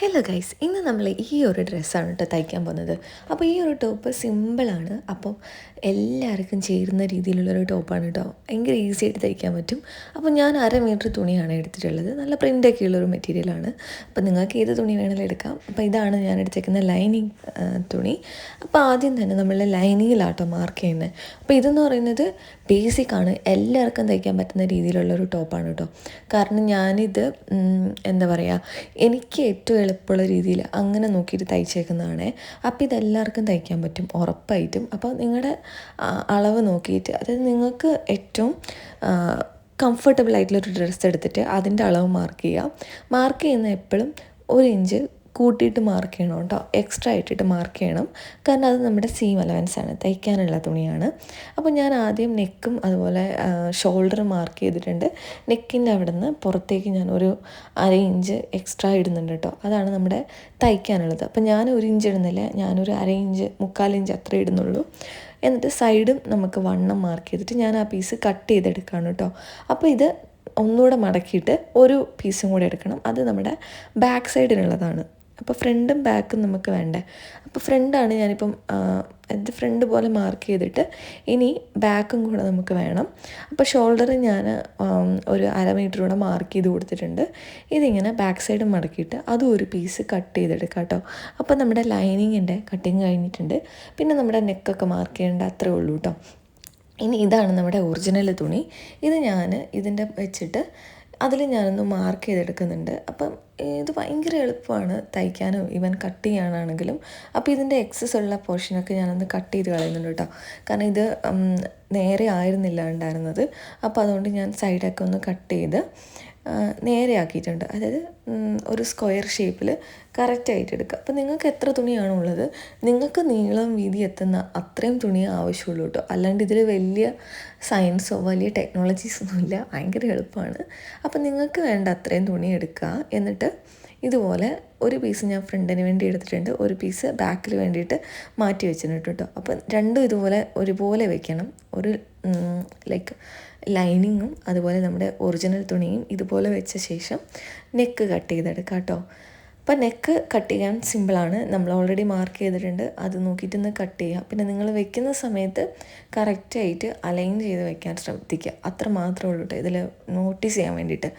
Hello guys ഇന്ന് നമ്മൾ ഈ ഒരു ഡ്രസ്സാണ് കേട്ടോ തയ്ക്കാൻ പോകുന്നത്. അപ്പോൾ ഈ ഒരു ടോപ്പ് സിമ്പിളാണ് അപ്പോൾ എല്ലാവർക്കും ചേരുന്ന രീതിയിലുള്ളൊരു ടോപ്പാണ് കേട്ടോ ഭയങ്കര ഈസി ആയിട്ട് തയ്ക്കാൻ പറ്റും. അപ്പോൾ ഞാൻ അര മീറ്റർ തുണിയാണ് എടുത്തിട്ടുള്ളത്. നല്ല പ്രിന്റൊക്കെ ഉള്ളൊരു മെറ്റീരിയലാണ് അപ്പോൾ നിങ്ങൾക്ക് ഏത് തുണി വേണമെങ്കിലും എടുക്കാം. അപ്പോൾ ഇതാണ് ഞാൻ എടുത്തേക്കുന്ന ലൈനിങ് തുണി. അപ്പോൾ ആദ്യം തന്നെ നമ്മൾ ലൈനിങ്ങിലാട്ടോ മാർക്ക് ചെയ്യുന്നത്. അപ്പോൾ ഇതെന്ന് പറയുന്നത് ബേസിക് ആണ്. എല്ലാവർക്കും തയ്ക്കാൻ പറ്റുന്ന രീതിയിലുള്ളൊരു ടോപ്പാണ് കേട്ടോ കാരണം ഞാനിത് എന്താ പറയുക എനിക്ക് ഏറ്റവും എളുപ്പമുള്ള രീതിയിൽ അങ്ങനെ നോക്കിയിട്ട് തയ്ച്ചേക്കുന്നതാണ്. അപ്പോൾ ഇതെല്ലാവർക്കും തയ്ക്കാൻ പറ്റും ഉറപ്പായിട്ടും. അപ്പോൾ നിങ്ങളുടെ അളവ് നോക്കിയിട്ട് അതായത് നിങ്ങൾക്ക് ഏറ്റവും കംഫർട്ടബിൾ ആയിട്ടുള്ളൊരു ഡ്രസ്സ് എടുത്തിട്ട് അതിന്റെ അളവ് മാർക്ക് ചെയ്യുക. മാർക്ക് ചെയ്യുന്ന എപ്പോഴും ഒരു ഇഞ്ച് കൂട്ടിയിട്ട് മാർക്ക് ചെയ്യണം കേട്ടോ. എക്സ്ട്രാ ഇട്ടിട്ട് മാർക്ക് ചെയ്യണം. കാരണം അത് നമ്മുടെ സീം അലവൻസ് ആണ്. തയ്ക്കാനുള്ള തുണിയാണ്. അപ്പോൾ ഞാൻ ആദ്യം നെക്കും അതുപോലെ ഷോൾഡർ മാർക്ക് ചെയ്തിട്ടുണ്ട്. നെക്കിന്റെ അവിടെ നിന്ന് പുറത്തേക്ക് ഞാൻ ഒരു അര ഇഞ്ച് എക്സ്ട്രാ ഇടുന്നുണ്ട് കേട്ടോ. അതാണ് നമ്മുടെ തയ്ക്കാനുള്ളത്. അപ്പോൾ ഞാൻ ഒരു ഇഞ്ച് ഇടുന്നില്ല. ഞാനൊരു അര ഇഞ്ച് മുക്കാൽ ഇഞ്ച് അത്ര ഇടുന്നുള്ളൂ. എന്നിട്ട് സൈഡും നമുക്ക് വണ്ണം മാർക്ക് ചെയ്തിട്ട് ഞാൻ ആ പീസ് കട്ട് ചെയ്തെടുക്കുകയാണ് കേട്ടോ. അപ്പോൾ ഇത് ഒന്നുകൂടെ മടക്കിയിട്ട് ഒരു പീസും കൂടെ എടുക്കണം. അത് നമ്മുടെ ബാക്ക് സൈഡിനുള്ളതാണ് അപ്പോൾ ഫ്രണ്ടും ബാക്കും നമുക്ക് വേണ്ടേ? അപ്പോൾ ഫ്രണ്ടാണ് ഞാനിപ്പം എന്റെ ഫ്രണ്ട് പോലെ മാർക്ക് ചെയ്തിട്ട് ഇനി ബാക്കും കൂടെ നമുക്ക് വേണം. അപ്പോൾ ഷോൾഡർ ഞാൻ ഒരു അര മീറ്റർ കൂടെ മാർക്ക് ചെയ്ത് കൊടുത്തിട്ടുണ്ട്. ഇതിങ്ങനെ ബാക്ക് സൈഡ് മടക്കിയിട്ട് അതും ഒരു പീസ് കട്ട് ചെയ്തെടുക്കാം കേട്ടോ. അപ്പോൾ നമ്മുടെ ലൈനിങ്ങിന്റെ കട്ടിങ് കഴിഞ്ഞിട്ടുണ്ട്. പിന്നെ നമ്മുടെ നെക്കൊക്കെ മാർക്ക് ചെയ്യേണ്ട അത്രേ ഉള്ളൂ കേട്ടോ. ഇനി ഇതാണ് നമ്മുടെ ഒറിജിനൽ തുണി. ഇത് ഞാൻ ഇതിന്റെ വെച്ചിട്ട് അതിൽ ഞാനൊന്ന് മാർക്ക് ചെയ്തെടുക്കുന്നുണ്ട്. അപ്പം ഇത് ഭയങ്കര എളുപ്പമാണ് തയ്ക്കാനും. ഈവൻ കട്ട് ചെയ്യാനാണെങ്കിലും. അപ്പോൾ ഇതിന്റെ എക്സസ് ഉള്ള പോർഷനൊക്കെ ഞാനൊന്ന് കട്ട് ചെയ്ത് കളയുന്നുണ്ട് കേട്ടോ കാരണം ഇത് നേരെ ആയിരുന്നില്ല ഉണ്ടായിരുന്നത്. അപ്പോൾ അതുകൊണ്ട് ഞാൻ സൈഡൊക്കെ ഒന്ന് കട്ട് ചെയ്ത് ആ, നേരെ ആക്കിയിട്ടുണ്ട് അതായത് ഒരു സ്ക്വയർ ഷേപ്പിൽ കറക്റ്റായിട്ട് എടുക്കുക. അപ്പോൾ നിങ്ങൾക്ക് എത്ര തുണിയാണോ ഉള്ളത് നിങ്ങൾക്ക് നീളം വീതി എത്തുന്ന അത്രയും തുണി ആവശ്യമുള്ളൂ കേട്ടോ. അല്ലാണ്ട് ഇതിൽ വലിയ സയൻസോ വലിയ ടെക്നോളജീസ് ഒന്നുമില്ല ഭയങ്കര എളുപ്പമാണ്. അപ്പോൾ നിങ്ങൾക്ക് വേണ്ട അത്രയും തുണി എടുക്കുക. എന്നിട്ട് ഇതുപോലെ ഒരു പീസ് ഞാൻ ഫ്രണ്ടിന് വേണ്ടി എടുത്തിട്ടുണ്ട്. ഒരു പീസ് ബാക്കിൽ വേണ്ടിയിട്ട് മാറ്റി വെച്ചിട്ടുണ്ട് കേട്ടോ. അപ്പം രണ്ടും ഇതുപോലെ ഒരുപോലെ വെക്കണം. ഒരു ലൈക്ക് ലൈനിങ്ങും അതുപോലെ നമ്മുടെ ഒറിജിനൽ തുണിയും ഇതുപോലെ വെച്ച ശേഷം നെക്ക് കട്ട് ചെയ്തെടുക്കാം കേട്ടോ. അപ്പോൾ നെക്ക് കട്ട് ചെയ്യാൻ സിമ്പിളാണ്. നമ്മൾ ഓൾറെഡി മാർക്ക് ചെയ്തിട്ടുണ്ട്. അത് നോക്കിയിട്ട് ഒന്ന് കട്ട് ചെയ്യുക. പിന്നെ നിങ്ങൾ വെക്കുന്ന സമയത്ത് കറക്റ്റായിട്ട് അലൈൻ ചെയ്ത് വെക്കാൻ ശ്രദ്ധിക്കുക. അത്ര മാത്രമേ ഉള്ളൂ കേട്ടോ ഇതിൽ നോട്ടീസ് ചെയ്യാൻ വേണ്ടിയിട്ട്.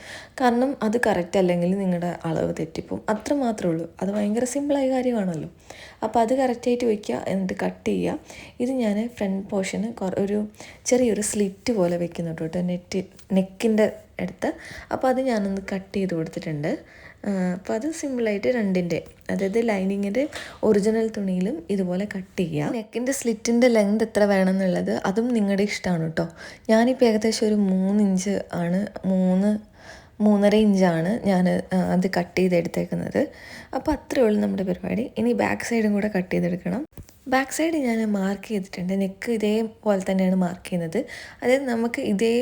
കാരണം അത് കറക്റ്റ് അല്ലെങ്കിൽ നിങ്ങളുടെ അളവ് തെറ്റിപ്പോവും. അത്ര മാത്രമേ ഉള്ളൂ. അത് ഭയങ്കര സിമ്പിളായ കാര്യമാണല്ലോ. അപ്പോൾ അത് കറക്റ്റായിട്ട് വെക്കുക. എന്നിട്ട് കട്ട് ചെയ്യുക. ഇത് ഞാൻ ഫ്രണ്ട് പോർഷന് ഒരു ചെറിയൊരു സ്ലിറ്റ് പോലെ വെക്കുന്നുണ്ട് കേട്ടോ നെറ്റ് നെക്കിന്റെ അടുത്ത്. അപ്പോൾ അത് ഞാനൊന്ന് കട്ട് ചെയ്ത് കൊടുത്തിട്ടുണ്ട്. അപ്പോൾ അത് സിമ്പിളായിട്ട് രണ്ടിന്റെ അതായത് ലൈനിങ്ങിന്റെ ഒറിജിനൽ തുണിയിലും ഇതുപോലെ കട്ട് ചെയ്യാം. നെക്കിന്റെ സ്ലിറ്റിന്റെ ലെങ്ത് എത്ര വേണം എന്നുള്ളത് അതും നിങ്ങളുടെ ഇഷ്ടമാണ് കേട്ടോ ഞാനിപ്പോൾ ഏകദേശം ഒരു മൂന്ന് ഇഞ്ച് ആണ് മൂന്ന് മൂന്നര ഇഞ്ചാണ് ഞാൻ അത് കട്ട് ചെയ്തെടുത്തേക്കുന്നത്. അപ്പോൾ അത്രയേ ഉള്ളൂ നമ്മുടെ പരിപാടി. ഇനി ബാക്ക് സൈഡും കൂടെ കട്ട് ചെയ്തെടുക്കണം. ബാക്ക് സൈഡ് ഞാൻ മാർക്ക് ചെയ്തിട്ടുണ്ട്. നെക്ക് ഇതേപോലെ തന്നെയാണ് മാർക്ക് ചെയ്യുന്നത്. അതായത് നമുക്ക് ഇതേ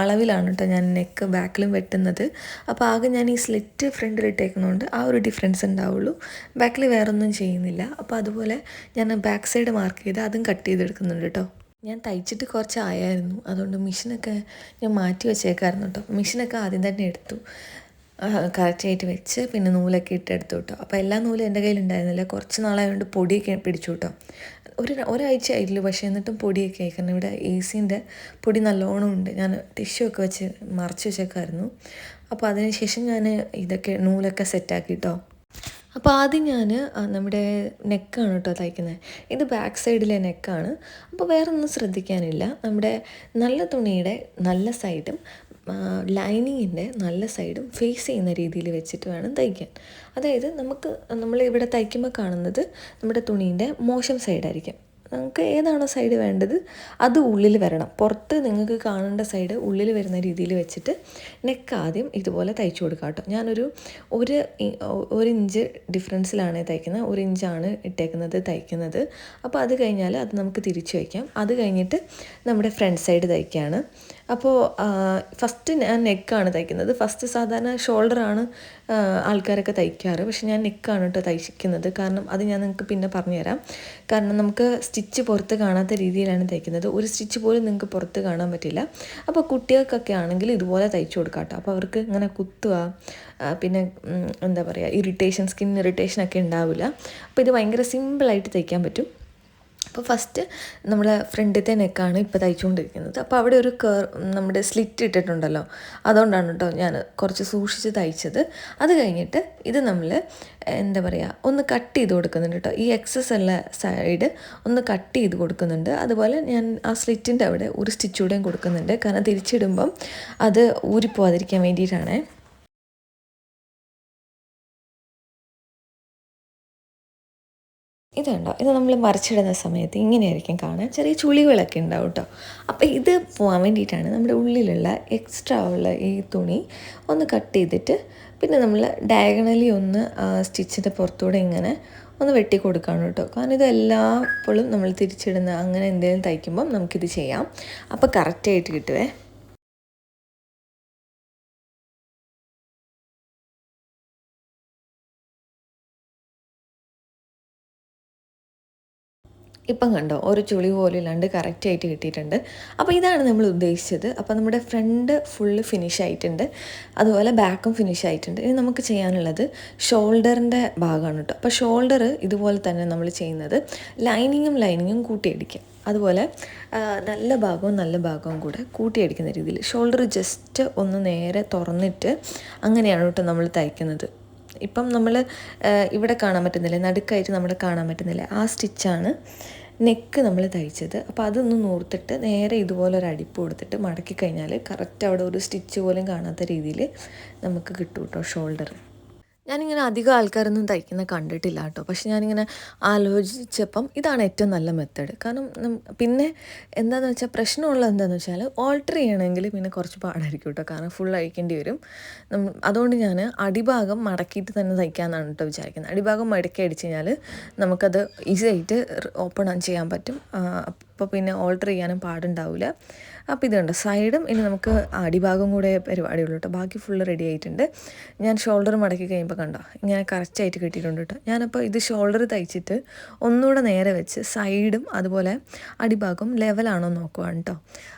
അളവിലാണ് കേട്ടോ ഞാൻ നെക്ക് ബാക്കിലും വെട്ടുന്നത്. അപ്പോൾ ആകെ ഞാൻ ഈ സ്ലിറ്റ് ഫ്രണ്ടിൽ ഇട്ടേക്കുന്നതുകൊണ്ട് ആ ഒരു ഡിഫറൻസ് ഉണ്ടാവുള്ളൂ. ബാക്കിൽ വേറൊന്നും ചെയ്യുന്നില്ല. അപ്പോൾ അതുപോലെ ഞാൻ ബാക്ക് സൈഡ് മാർക്ക് ചെയ്ത് അതും കട്ട് ചെയ്തെടുക്കുന്നുണ്ട് കേട്ടോ ഞാൻ തയ്ച്ചിട്ട് കുറച്ച് ആയായിരുന്നു അതുകൊണ്ട് മെഷീനൊക്കെ ഞാൻ മാറ്റി വെച്ചേക്കായിരുന്നു കേട്ടോ മെഷീനൊക്കെ ആദ്യം തന്നെ എടുത്തു. കറക്റ്റായിട്ട് വെച്ച് പിന്നെ നൂലൊക്കെ ഇട്ടെടുത്തു കേട്ടോ അപ്പോൾ എല്ലാ നൂലും എന്റെ കയ്യിൽ ഉണ്ടായിരുന്നില്ല കുറച്ച് നാളായതുകൊണ്ട് പൊടിയൊക്കെ പിടിച്ചു കേട്ടോ ഒരു ഒരാഴ്ച ആയിട്ടില്ല. പക്ഷേ എന്നിട്ടും പൊടിയൊക്കെ ആയി. കാരണം ഇവിടെ എ സിന്റെ പൊടി നല്ലോണം ഉണ്ട്. ഞാൻ ടിഷ്യൂ ഒക്കെ വെച്ച് മറച്ച് വെച്ചേക്കായിരുന്നു. അപ്പോൾ അതിനുശേഷം ഞാൻ ഇതൊക്കെ നൂലൊക്കെ സെറ്റാക്കി കേട്ടോ അപ്പോൾ ആദ്യം ഞാൻ നമ്മുടെ നെക്കാണ് കേട്ടോ തയ്ക്കുന്നത് ഇത് ബാക്ക് സൈഡിലെ നെക്കാണ്. അപ്പോൾ വേറെ ഒന്നും ശ്രദ്ധിക്കാനില്ല. നമ്മുടെ നല്ല തുണിയുടെ നല്ല സൈഡും ലൈനിങ്ങിന്റെ നല്ല സൈഡും ഫേസ് ചെയ്യുന്ന രീതിയിൽ വെച്ചിട്ട് വേണം തയ്ക്കാൻ. അതായത് നമുക്ക് നമ്മൾ ഇവിടെ തയ്ക്കുമ്പോൾ കാണുന്നത് നമ്മുടെ തുണീന്റെ മോശം സൈഡായിരിക്കും നമുക്ക് ഏതാണോ സൈഡ് വേണ്ടത് അത് ഉള്ളിൽ വരണം. പുറത്ത് നിങ്ങൾക്ക് കാണേണ്ട സൈഡ് ഉള്ളിൽ വരുന്ന രീതിയിൽ വെച്ചിട്ട് നെക്ക് ആദ്യം ഇതുപോലെ തയ്ച്ചു കൊടുക്കാം കേട്ടോ. ഞാനൊരു ഒരു ഒരു ഇഞ്ച് ഡിഫറൻസിലാണ് തയ്ക്കുന്നത്. ഒരു ഇഞ്ചാണ് ഇട്ടേക്കുന്നത് തയ്ക്കുന്നത്. അപ്പോൾ അത് കഴിഞ്ഞാൽ അത് നമുക്ക് തിരിച്ചു വയ്ക്കാം അത് കഴിഞ്ഞിട്ട് നമ്മുടെ ഫ്രണ്ട് സൈഡ് തയ്ക്കുകയാണ് അപ്പോൾ ഫസ്റ്റ് ഞാൻ നെക്കാണ് തയ്ക്കുന്നത്. ഫസ്റ്റ് സാധാരണ ഷോൾഡറാണ് ആൾക്കാരൊക്കെ തയ്ക്കാറ്. പക്ഷെ ഞാൻ നെക്കാണ് കേട്ടോ തയ്ക്കുന്നത്. കാരണം അത് ഞാൻ നിങ്ങൾക്ക് പിന്നെ പറഞ്ഞുതരാം. കാരണം നമുക്ക് സ്റ്റിച്ച് പുറത്ത് കാണാത്ത രീതിയിലാണ് തയ്ക്കുന്നത്. ഒരു സ്റ്റിച്ച് പോലും നിങ്ങൾക്ക് പുറത്ത് കാണാൻ പറ്റില്ല. അപ്പോൾ കുട്ടികൾക്കൊക്കെ ആണെങ്കിൽ ഇതുപോലെ തയ്ച്ചു കൊടുക്കാം കേട്ടോ അപ്പോൾ അവർക്ക് ഇങ്ങനെ കുത്തുക പിന്നെ എന്താ പറയുക ഇറിറ്റേഷൻ സ്കിൻ ഇറിറ്റേഷൻ ഒക്കെ ഉണ്ടാവില്ല. അപ്പോൾ ഇത് ഭയങ്കര സിമ്പിളായിട്ട് തയ്ക്കാൻ പറ്റും. അപ്പോൾ ഫസ്റ്റ് നമ്മൾ ഫ്രണ്ടിലത്തെ നെക്കാണ് ഇപ്പോൾ തയ്ച്ചുകൊണ്ടിരിക്കുന്നത് അപ്പോൾ അവിടെ ഒരു കേർ നമ്മുടെ സ്ലിറ്റ് ഇട്ടിട്ടുണ്ടല്ലോ. അതുകൊണ്ടാണ് കേട്ടോ ഞാൻ കുറച്ച് സൂക്ഷിച്ച് തയ്ച്ചത്. അത് കഴിഞ്ഞിട്ട് ഇത് നമ്മൾ എന്താ പറയുക ഒന്ന് കട്ട് ചെയ്ത് കൊടുക്കുന്നുണ്ട് കേട്ടോ ഈ എക്സസ് ഉള്ള സൈഡ് ഒന്ന് കട്ട് ചെയ്ത് കൊടുക്കുന്നുണ്ട്. അതുപോലെ ഞാൻ ആ സ്ലിറ്റിന്റെ അവിടെ ഒരു സ്റ്റിച്ചൂടെയും കൊടുക്കുന്നുണ്ട്. കാരണം തിരിച്ചിടുമ്പം അത് ഊരിപ്പോവാതിരിക്കാൻ വേണ്ടിയിട്ടാണേ. ഇത് കണ്ടോ ഇത് നമ്മൾ മറിച്ചിടുന്ന സമയത്ത് ഇങ്ങനെയായിരിക്കും കാണാൻ. ചെറിയ ചുളികളൊക്കെ ഉണ്ടാവും കേട്ടോ അപ്പോൾ ഇത് പോകാൻ വേണ്ടിയിട്ടാണ് നമ്മുടെ ഉള്ളിലുള്ള എക്സ്ട്രാ ഉള്ള ഈ തുണി ഒന്ന് കട്ട് ചെയ്തിട്ട് പിന്നെ നമ്മൾ ഡയഗണലി ഒന്ന് സ്റ്റിച്ചിന്റെ പുറത്തൂടെ ഇങ്ങനെ ഒന്ന് വെട്ടി കൊടുക്കാണ് കേട്ടോ കാരണം ഇത് എല്ലാപ്പോഴും നമ്മൾ തിരിച്ചിടുന്ന അങ്ങനെ എന്തെങ്കിലും തയ്ക്കുമ്പം നമുക്കിത് ചെയ്യാം. അപ്പോൾ കറക്റ്റായിട്ട് കിട്ടുവേ. ഇപ്പം കണ്ടോ ഒരു ചുളി പോലെ ഇല്ലാണ്ട് കറക്റ്റായിട്ട് കിട്ടിയിട്ടുണ്ട്. അപ്പോൾ ഇതാണ് നമ്മൾ ഉദ്ദേശിച്ചത്. അപ്പോൾ നമ്മുടെ ഫ്രണ്ട് ഫുള്ള് ഫിനിഷ് ആയിട്ടുണ്ട്. അതുപോലെ ബാക്കും ഫിനിഷ് ആയിട്ടുണ്ട്. ഇനി നമുക്ക് ചെയ്യാനുള്ളത് ഷോൾഡറിന്റെ ഭാഗമാണ് കേട്ടോ. അപ്പോൾ ഷോൾഡർ ഇതുപോലെ തന്നെ നമ്മൾ ചെയ്യുന്നത് ലൈനിങ്ങും ലൈനിങ്ങും കൂട്ടിയടിക്കുക. അതുപോലെ നല്ല ഭാഗവും നല്ല ഭാഗവും കൂടെ കൂട്ടിയടിക്കുന്ന രീതിയിൽ. ഷോൾഡർ ജസ്റ്റ് ഒന്ന് നേരെ തുറന്നിട്ട് അങ്ങനെയാണ് കേട്ടോ നമ്മൾ തയ്ക്കുന്നത്. ഇപ്പം നമ്മൾ ഇവിടെ കാണാൻ പറ്റുന്നില്ല? നടുക്കായിട്ട് നമ്മൾ കാണാൻ പറ്റുന്നില്ല? ആ സ്റ്റിച്ചാണ് നെക്ക് നമ്മൾ തയ്ച്ചത്. അപ്പോൾ അതൊന്ന് നൂർത്തിട്ട് നേരെ ഇതുപോലെ ഒരു അടിപ്പ് കൊടുത്തിട്ട് മടക്കി കഴിഞ്ഞാൽ കറക്റ്റ് അവിടെ ഒരു സ്റ്റിച്ച് പോലും കാണാത്ത രീതിയിൽ നമുക്ക് കിട്ടും കേട്ടോ ഷോൾഡർ ഞാനിങ്ങനെ അധികം ആൾക്കാരൊന്നും തയ്ക്കുന്ന കണ്ടിട്ടില്ല കേട്ടോ. പക്ഷെ ഞാനിങ്ങനെ ആലോചിച്ചപ്പം ഇതാണ് ഏറ്റവും നല്ല മെത്തേഡ്. കാരണം പിന്നെ എന്താണെന്ന് വെച്ചാൽ പ്രശ്നമുള്ളത് എന്താണെന്ന് വെച്ചാൽ ഓൾട്ടർ ചെയ്യണമെങ്കിൽ പിന്നെ കുറച്ച് പാടായിരിക്കും കേട്ടോ. കാരണം ഫുൾ അഴിക്കേണ്ടി വരും. അതുകൊണ്ട് ഞാൻ അടിഭാഗം മടക്കിയിട്ട് തന്നെ തയ്ക്കാമെന്നാണ് കേട്ടോ വിചാരിക്കുന്നത്. അടിഭാഗം മടക്കി അടിച്ച് കഴിഞ്ഞാൽ നമുക്കത് ഈസി ആയിട്ട് ഓപ്പൺ ചെയ്യാൻ പറ്റും. അപ്പോൾ പിന്നെ ഓൾട്ടർ ചെയ്യാനും പാടുണ്ടാവില്ല അപ്പോൾ ഇതുണ്ട് സൈഡും ഇനി നമുക്ക് അടിഭാഗം കൂടെ പരിപാടിയുള്ളൂ കേട്ടോ. ബാക്കി ഫുള്ള് റെഡി ആയിട്ടുണ്ട്. ഞാൻ ഷോൾഡർ മടക്കി കഴിയുമ്പോൾ കണ്ടോ ഇങ്ങനെ കറക്റ്റായിട്ട് കിട്ടിയിട്ടുണ്ട് കേട്ടോ. ഞാനപ്പോൾ ഇത് ഷോൾഡർ തയ്ച്ചിട്ട് ഒന്നുകൂടെ നേരെ വെച്ച് സൈഡും അതുപോലെ അടിഭാഗം ലെവലാണോ നോക്കുവാണ് കേട്ടോ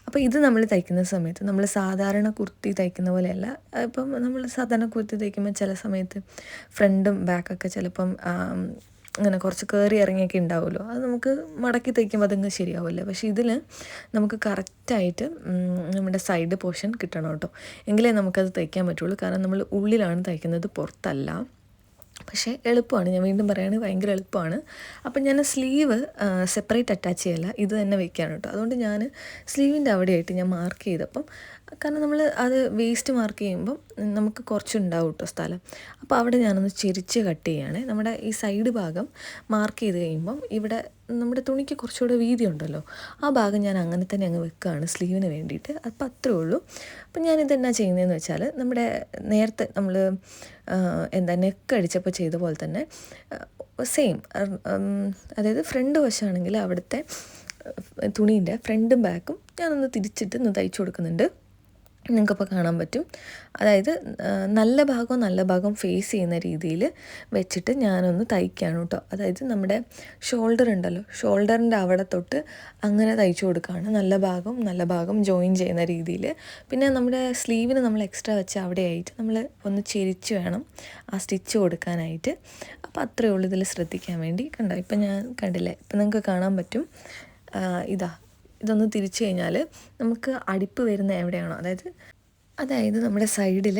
അപ്പോൾ ഇത് നമ്മൾ തയ്ക്കുന്ന സമയത്ത് നമ്മൾ സാധാരണ കുർത്തി തയ്ക്കുന്ന പോലെയല്ല ഇപ്പം നമ്മൾ സാധാരണ കുർത്തി തയ്ക്കുമ്പോൾ ചില സമയത്ത് ഫ്രണ്ടും ബാക്കൊക്കെ ചിലപ്പം അങ്ങനെ കുറച്ച് കയറി ഇറങ്ങിയൊക്കെ ഉണ്ടാവുമല്ലോ. അത് നമുക്ക് മടക്കി തയ്ക്കുമ്പോൾ അതങ്ങ് ശരിയാവില്ല. പക്ഷേ ഇതിൽ നമുക്ക് കറക്റ്റായിട്ട് നമ്മുടെ സൈഡ് പോർഷൻ കിട്ടണം കേട്ടോ. എങ്കിലേ നമുക്കത് തയ്ക്കാൻ പറ്റുള്ളൂ. കാരണം നമ്മൾ ഉള്ളിലാണ് തയ്ക്കുന്നത് പുറത്തല്ല. പക്ഷേ എളുപ്പമാണ്. ഞാൻ വീണ്ടും പറയുകയാണെങ്കിൽ ഭയങ്കര എളുപ്പമാണ്. അപ്പം ഞാൻ സ്ലീവ് സെപ്പറേറ്റ് അറ്റാച്ച് ചെയ്യല്ല. ഇത് തന്നെ വെക്കാനോട്ടോ അതുകൊണ്ട് ഞാൻ സ്ലീവിന്റെ അവിടെയായിട്ട് ഞാൻ മാർക്ക് ചെയ്തപ്പം കാരണം നമ്മൾ അത് വേസ്റ്റ് മാർക്ക് ചെയ്യുമ്പം നമുക്ക് കുറച്ചുണ്ടാവും കേട്ടോ സ്ഥലം. അപ്പോൾ അവിടെ ഞാനൊന്ന് ചിരിച്ച് കട്ട് ചെയ്യുകയാണ് നമ്മുടെ ഈ സൈഡ് ഭാഗം മാർക്ക് ചെയ്ത് കഴിയുമ്പം ഇവിടെ നമ്മുടെ തുണിക്ക് കുറച്ചുകൂടെ വീതി ഉണ്ടല്ലോ. ആ ഭാഗം ഞാൻ അങ്ങനെ തന്നെ അങ്ങ് വെക്കുകയാണ് സ്ലീവിന് വേണ്ടിയിട്ട്. അപ്പം അത്രേ ഉള്ളൂ. അപ്പം ഞാനിത് എന്നാ ചെയ്യുന്നതെന്ന് വെച്ചാൽ നമ്മുടെ നേരത്തെ നമ്മൾ എന്താ നെക്ക് അടിച്ചപ്പോൾ ചെയ്ത പോലെ തന്നെ സെയിം അതായത് ഫ്രണ്ട് വശമാണെങ്കിൽ അവിടുത്തെ തുണീന്റെ ഫ്രണ്ടും ബാക്കും ഞാനൊന്ന് തിരിച്ചിട്ട് ഒന്ന് തയ്ച്ചു കൊടുക്കുന്നുണ്ട്. നിങ്ങൾക്കപ്പോൾ കാണാൻ പറ്റും. അതായത് നല്ല ഭാഗവും നല്ല ഭാഗം ഫേസ് ചെയ്യുന്ന രീതിയിൽ വെച്ചിട്ട് ഞാനൊന്ന് തയ്ക്കുകയാണ് കേട്ടോ അതായത് നമ്മുടെ ഷോൾഡർ ഉണ്ടല്ലോ ഷോൾഡറിന്റെ അവിടെ തൊട്ട് അങ്ങനെ തയ്ച്ചു കൊടുക്കുകയാണ് നല്ല ഭാഗം നല്ല ഭാഗം ജോയിൻ ചെയ്യുന്ന രീതിയിൽ പിന്നെ നമ്മുടെ സ്ലീവിന് നമ്മൾ എക്സ്ട്രാ വെച്ച് അവിടെ ആയിട്ട് നമ്മൾ ഒന്ന് ചെരിച്ച് വേണം ആ സ്റ്റിച്ച് കൊടുക്കാനായിട്ട്. അപ്പോൾ അത്രയേ ഉള്ളൂ ഇതിൽ ശ്രദ്ധിക്കാൻ വേണ്ടി. കണ്ടോ? ഇപ്പം ഞാൻ കണ്ടില്ലേ? ഇപ്പം നിങ്ങൾക്ക് കാണാൻ പറ്റും. ഇതാ. ഇതൊന്ന് തിരിച്ചു കഴിഞ്ഞാൽ നമുക്ക് അടിപ്പ് വരുന്ന എവിടെയാണോ അതായത് അതായത് നമ്മുടെ സൈഡിൽ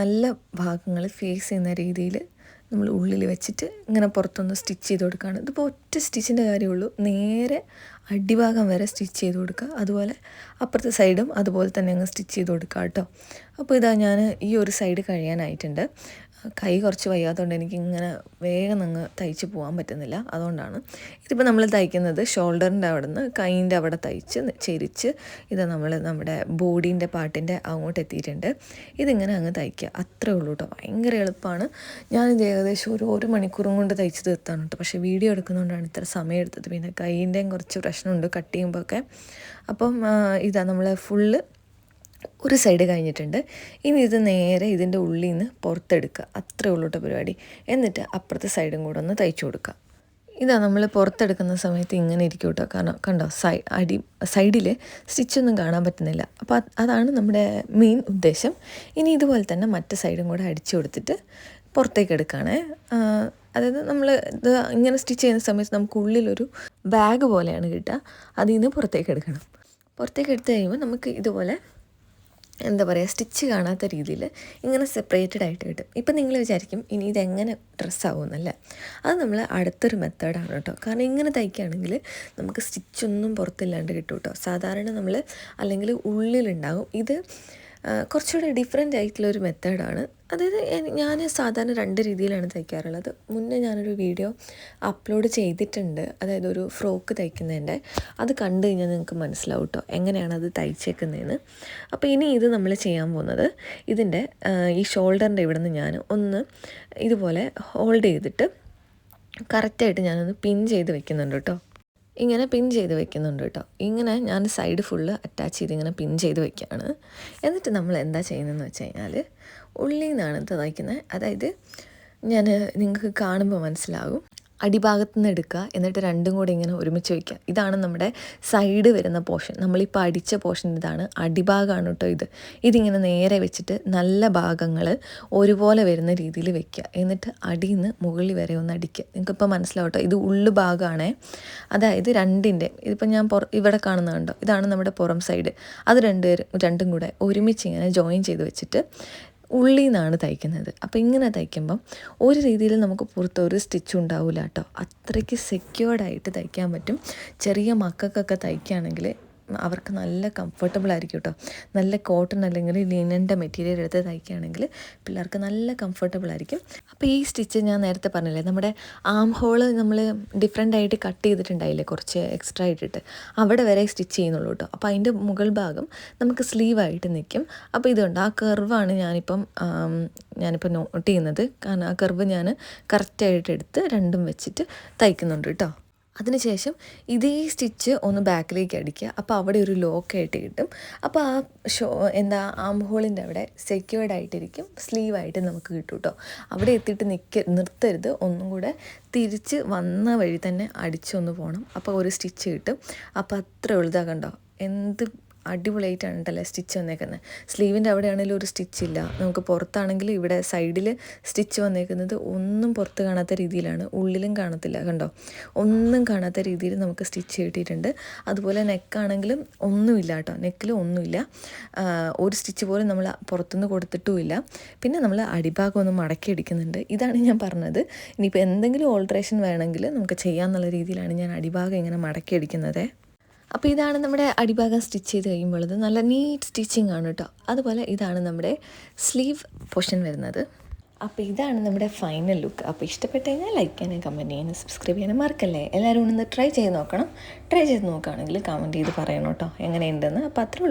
നല്ല ഭാഗങ്ങൾ ഫേസ് ചെയ്യുന്ന രീതിയിൽ നമ്മൾ ഉള്ളിൽ വെച്ചിട്ട് ഇങ്ങനെ പുറത്തൊന്ന് സ്റ്റിച്ച് ചെയ്ത് കൊടുക്കുകയാണ് ഇതിപ്പോൾ ഒറ്റ സ്റ്റിച്ചിന്റെ കാര്യമുള്ളൂ. നേരെ അടിഭാഗം വരെ സ്റ്റിച്ച് ചെയ്ത് കൊടുക്കുക. അതുപോലെ അപ്പുറത്തെ സൈഡും അതുപോലെ തന്നെ അങ്ങ് സ്റ്റിച്ച് ചെയ്ത് കൊടുക്കുക കേട്ടോ. അപ്പോൾ ഇതാ ഞാൻ ഈ ഒരു സൈഡ് കഴിയാനായിട്ടുണ്ട്. കൈ കുറച്ച് വയ്യാത്തതുകൊണ്ട് എനിക്കിങ്ങനെ വേഗം അങ്ങ് തയ്ച്ച് പോകാൻ പറ്റുന്നില്ല. അതുകൊണ്ടാണ് ഇതിപ്പോൾ നമ്മൾ തയ്ക്കുന്നത് ഷോൾഡറിന്റെ അവിടെ നിന്ന് കൈന്റെ അവിടെ തയ്ച്ച് ചെരിച്ച് ഇത് നമ്മൾ നമ്മുടെ ബോഡീന്റെ പാട്ടിന്റെ അങ്ങോട്ട് എത്തിയിട്ടുണ്ട്. ഇതിങ്ങനെ അങ്ങ് തയ്ക്കുക. അത്രേ ഉള്ളൂ കേട്ടോ. ഭയങ്കര എളുപ്പമാണ്. ഞാനിത് ഏകദേശം ഒരു ഒരു മണിക്കൂറും കൊണ്ട് തയ്ച്ച് തീർത്താണ് കേട്ടോ. പക്ഷേ വീഡിയോ എടുക്കുന്നതുകൊണ്ടാണ് ഇത്ര സമയം എടുത്തത്. പിന്നെ കൈന്റെയും കുറച്ച് പ്രശ്നമുണ്ട് കട്ട് ചെയ്യുമ്പോൾ ഒക്കെ. അപ്പം ഇതാ നമ്മൾ ഫുള്ള് ഒരു സൈഡ് കഴിഞ്ഞിട്ടുണ്ട്. ഇനി ഇത് നേരെ ഇതിന്റെ ഉള്ളിൽ നിന്ന് പുറത്തെടുക്കുക. അത്രേ ഉള്ളൂട്ട പരിപാടി. എന്നിട്ട് അപ്പുറത്തെ സൈഡും കൂടെ ഒന്ന് തയ്ച്ചു കൊടുക്കുക. ഇതാ നമ്മൾ പുറത്തെടുക്കുന്ന സമയത്ത് ഇങ്ങനെ ഇരിക്കും കേട്ടോ. കാരണം കണ്ടോ സൈ അടി സൈഡിൽ സ്റ്റിച്ചൊന്നും കാണാൻ പറ്റുന്നില്ല. അപ്പോൾ അതാണ് നമ്മുടെ മെയിൻ ഉദ്ദേശം. ഇനി ഇതുപോലെ തന്നെ മറ്റേ സൈഡും കൂടെ അടിച്ചു കൊടുത്തിട്ട് പുറത്തേക്ക് എടുക്കുകയാണേ. അതായത് നമ്മൾ ഇത് ഇങ്ങനെ സ്റ്റിച്ച് ചെയ്യുന്ന സമയത്ത് നമുക്ക് ഉള്ളിലൊരു ബാഗ് പോലെയാണ് കിട്ടുക. അതിൽ നിന്ന് പുറത്തേക്ക് എടുക്കണം. പുറത്തേക്ക് എടുത്തു കഴിയുമ്പോൾ നമുക്ക് ഇതുപോലെ എന്താ പറയുക സ്റ്റിച്ച് കാണാത്ത രീതിയിൽ ഇങ്ങനെ സെപ്പറേറ്റഡ് ആയിട്ട് കിട്ടും. ഇപ്പം നിങ്ങൾ വിചാരിക്കും ഇനി ഇതെങ്ങനെ ഡ്രസ്സാവുമെന്നല്ല അത് നമ്മൾ അടുത്തൊരു മെത്തേഡാണ് കേട്ടോ. കാരണം ഇങ്ങനെ തയ്ക്കുകയാണെങ്കിൽ നമുക്ക് സ്റ്റിച്ചൊന്നും പുറത്തില്ലാണ്ട് കിട്ടും കേട്ടോ. സാധാരണ നമ്മൾ അല്ലെങ്കിൽ ഉള്ളിലുണ്ടാകും ഇത് കുറച്ചുകൂടെ ഡിഫറെന്റ് ആയിട്ടുള്ളൊരു മെത്തേഡാണ് അതായത് ഞാൻ സാധാരണ രണ്ട് രീതിയിലാണ് തയ്ക്കാറുള്ളത്. മുന്നേ ഞാനൊരു വീഡിയോ അപ്ലോഡ് ചെയ്തിട്ടുണ്ട്. അതായത് ഒരു ഫ്രോക്ക് തയ്ക്കുന്നതിന്റെ. അത് കണ്ടു കഴിഞ്ഞാൽ നിങ്ങൾക്ക് മനസ്സിലാവും കേട്ടോ എങ്ങനെയാണ് അത് തയ്ച്ചേക്കുന്നതെന്ന്. അപ്പോൾ ഇനി ഇത് നമ്മൾ ചെയ്യാൻ പോകുന്നത് ഇതിന്റെ ഈ ഷോൾഡറിന്റെ ഇവിടെ നിന്ന് ഞാൻ ഒന്ന് ഇതുപോലെ ഹോൾഡ് ചെയ്തിട്ട് കറക്റ്റായിട്ട് ഞാനൊന്ന് പിൻ ചെയ്ത് വെക്കുന്നുണ്ട് കേട്ടോ ഇങ്ങനെ പിൻ ചെയ്ത് വെക്കുന്നുണ്ട് കേട്ടോ ഇങ്ങനെ ഞാൻ സൈഡ് ഫുള്ള് അറ്റാച്ച് ചെയ്ത് ഇങ്ങനെ പിൻ ചെയ്ത് വെക്കുകയാണ് എന്നിട്ട് നമ്മൾ എന്താ ചെയ്യുന്നതെന്ന് വെച്ച് കഴിഞ്ഞാൽ ഉള്ളിൽ നിന്നാണ് തയ്ക്കുന്നത് അതായത് ഞാൻ നിങ്ങൾക്ക് കാണുമ്പോൾ മനസ്സിലാകും. അടിഭാഗത്ത് നിന്ന് എടുക്കുക എന്നിട്ട് രണ്ടും കൂടി ഇങ്ങനെ ഒരുമിച്ച് വയ്ക്കുക ഇതാണ് നമ്മുടെ സൈഡ് വരുന്ന പോർഷൻ. നമ്മളിപ്പോൾ അടിച്ച പോർഷൻ ഇതാണ്. അടിഭാഗമാണ് കേട്ടോ ഇത്. ഇതിങ്ങനെ നേരെ വെച്ചിട്ട് നല്ല ഭാഗങ്ങൾ ഒരുപോലെ വരുന്ന രീതിയിൽ വെക്കുക എന്നിട്ട് അടിയിൽ നിന്ന് മുകളിൽ വരെ ഒന്ന് അടിക്കുക നിങ്ങൾക്കിപ്പോൾ മനസ്സിലാവട്ടോ ഇത് ഉള്ളു ഭാഗമാണേ അതായത് രണ്ടിന്റെ ഇതിപ്പോൾ ഞാൻ പുറ ഇവിടെ കാണുന്നുണ്ടോ ഇതാണ് നമ്മുടെ പുറം സൈഡ്. അത് രണ്ട് രണ്ടും കൂടെ ഒരുമിച്ച് ഇങ്ങനെ ജോയിൻ ചെയ്ത് വെച്ചിട്ട് ഉള്ളിൽ നിന്നാണ് തയ്ക്കുന്നത്. അപ്പോൾ ഇങ്ങനെ തയ്ക്കുമ്പം ഒരു രീതിയിൽ നമുക്ക് പുറത്ത് ഒരു സ്റ്റിച്ചും ഉണ്ടാവില്ല കേട്ടോ അത്രയ്ക്ക് സെക്യൂർഡായിട്ട് തയ്ക്കാൻ പറ്റും. ചെറിയ മക്കൾക്കൊക്കെ തയ്ക്കുകയാണെങ്കിൽ അവർക്ക് നല്ല കംഫർട്ടബിൾ ആയിരിക്കും കേട്ടോ നല്ല കോട്ടൺ അല്ലെങ്കിൽ ലിനന്റെ മെറ്റീരിയൽ എടുത്ത് തയ്ക്കുകയാണെങ്കിൽ പിള്ളേർക്ക് നല്ല കംഫർട്ടബിൾ ആയിരിക്കും. അപ്പോൾ ഈ സ്റ്റിച്ച് ഞാൻ നേരത്തെ പറഞ്ഞില്ലേ നമ്മുടെ ആം ഹോൾ നമ്മൾ ഡിഫറെന്റ് ആയിട്ട് കട്ട് ചെയ്തിട്ടുണ്ടായില്ലേ കുറച്ച് എക്സ്ട്രാ ഇട്ടിട്ട് അവിടെ വരെ സ്റ്റിച്ച് ചെയ്യുന്നുള്ളൂ കേട്ടോ അപ്പോൾ അതിന്റെ മുകൾ ഭാഗം നമുക്ക് സ്ലീവായിട്ട് നിൽക്കും. അപ്പോൾ ഇതുണ്ട് ആ കർവാണ് ഞാനിപ്പം ഞാനിപ്പോൾ നോട്ട് ചെയ്യുന്നത്. കാരണം ആ കർവ് ഞാൻ കറക്റ്റായിട്ട് എടുത്ത് രണ്ടും വെച്ചിട്ട് തയ്ക്കുന്നുണ്ട് കേട്ടോ അതിനുശേഷം ഇതേ സ്റ്റിച്ച് ഒന്ന് ബാക്കിലേക്ക് അടിക്കുക. അപ്പോൾ അവിടെ ഒരു ലോക്കായിട്ട് കിട്ടും. അപ്പോൾ ആ ഷോ എന്താ ആം ഹോളിന്റെ അവിടെ സെക്യൂർഡ് ആയിട്ടിരിക്കും. സ്ലീവായിട്ട് നമുക്ക് കിട്ടും കേട്ടോ അവിടെ എത്തിയിട്ട് നിൽക്ക നിർത്തരുത്. ഒന്നും കൂടെ തിരിച്ച് വന്ന വഴി തന്നെ അടിച്ചൊന്ന് പോകണം അപ്പോൾ ഒരു സ്റ്റിച്ച് കിട്ടും. അപ്പോൾ അത്ര ഉള്ളതാകണ്ടോ എന്ത് അടിപൊളിയായിട്ടാണ് കേട്ടല്ലേ സ്റ്റിച്ച് വന്നേക്കുന്നത്. സ്ലീവിന്റെ അവിടെ ആണെങ്കിലും ഒരു സ്റ്റിച്ച് ഇല്ല. നമുക്ക് പുറത്താണെങ്കിൽ ഇവിടെ സൈഡിൽ സ്റ്റിച്ച് വന്നേക്കുന്നത് ഒന്നും പുറത്ത് കാണാത്ത രീതിയിലാണ്. ഉള്ളിലും കാണത്തില്ല കണ്ടോ? ഒന്നും കാണാത്ത രീതിയിൽ നമുക്ക് സ്റ്റിച്ച് കിട്ടിയിട്ടുണ്ട്. അതുപോലെ നെക്കാണെങ്കിലും ഒന്നുമില്ല കേട്ടോ. നെക്കിൽ ഒന്നുമില്ല. ഒരു സ്റ്റിച്ച് പോലും നമ്മൾ പുറത്തുനിന്ന് കൊടുത്തിട്ടുമില്ല. പിന്നെ നമ്മൾ അടിഭാഗം ഒന്ന് മടക്കി അടിക്കുന്നുണ്ട്. ഇതാണ് ഞാൻ പറഞ്ഞത്. ഇനിയിപ്പോൾ എന്തെങ്കിലും ഓൾട്രേഷൻ വേണമെങ്കിൽ നമുക്ക് ചെയ്യാമെന്നുള്ള രീതിയിലാണ് ഞാൻ അടിഭാഗം ഇങ്ങനെ മടക്കി അടിക്കുന്നത്. അപ്പോൾ ഇതാണ് നമ്മുടെ അടിഭാഗം സ്റ്റിച്ച് ചെയ്ത് കഴിയുമ്പോൾ നല്ല നീറ്റ് സ്റ്റിച്ചിങ് ആണ് കേട്ടോ അതുപോലെ ഇതാണ് നമ്മുടെ സ്ലീവ് പോർഷൻ വരുന്നത്. അപ്പോൾ ഇതാണ് നമ്മുടെ ഫൈനൽ ലുക്ക്. അപ്പോൾ ഇഷ്ടപ്പെട്ട് കഴിഞ്ഞാൽ ലൈക്ക് ചെയ്യാനും കമന്റ് ചെയ്യാനും സബ്സ്ക്രൈബ് ചെയ്യാനും മറക്കല്ലേ? എല്ലാവരും ഒന്ന് ട്രൈ ചെയ്ത് നോക്കണം. ട്രൈ ചെയ്ത് നോക്കുകയാണെങ്കിൽ കമന്റ് ചെയ്ത് പറയണം കേട്ടോ എങ്ങനെയുണ്ടെന്ന്. അപ്പോൾ അത്രേ